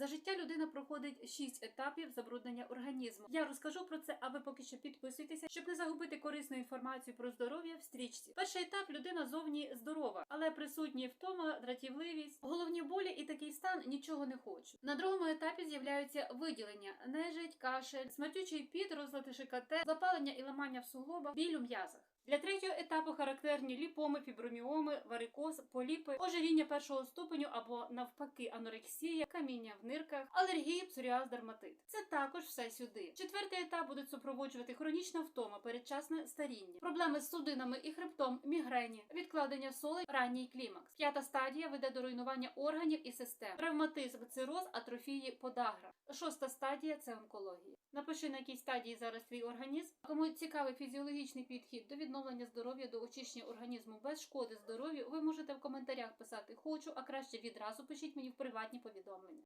За життя людина проходить 6 етапів забруднення організму. Я розкажу про це, а ви поки що підписуйтеся, щоб не загубити корисну інформацію про здоров'я в стрічці. Перший етап людина зовні здорова, але присутні втома, дратівливість, головні болі і такий стан нічого не хочуть. На другому етапі з'являються виділення, нежить, кашель, смертючий піт, розлади ШКТ, запалення і ламання в суглобах, біль у м'язах. Для третього етапу характерні ліпоми, фіброміоми, варикоз, поліпи, ожиріння першого ступеню або навпаки анорексія, каміння в нирках, алергії, псоріаз, дерматит. Це також все сюди. Четвертий етап буде супроводжувати хронічна втома, передчасне старіння, проблеми з судинами і хребтом, мігрені, відкладення солей, ранній клімакс. П'ята стадія веде до руйнування органів і систем, травматизм, цироз, атрофії, подагра. Шоста стадія це онкологія. Напиши на якій стадії зараз твій організм. Кому цікавий фізіологічний підхід до відновлення здоров'я, до очищення організму без шкоди здоров'ю, ви можете в коментарях писати хочу, а краще відразу пишіть мені в приватні повідомлення.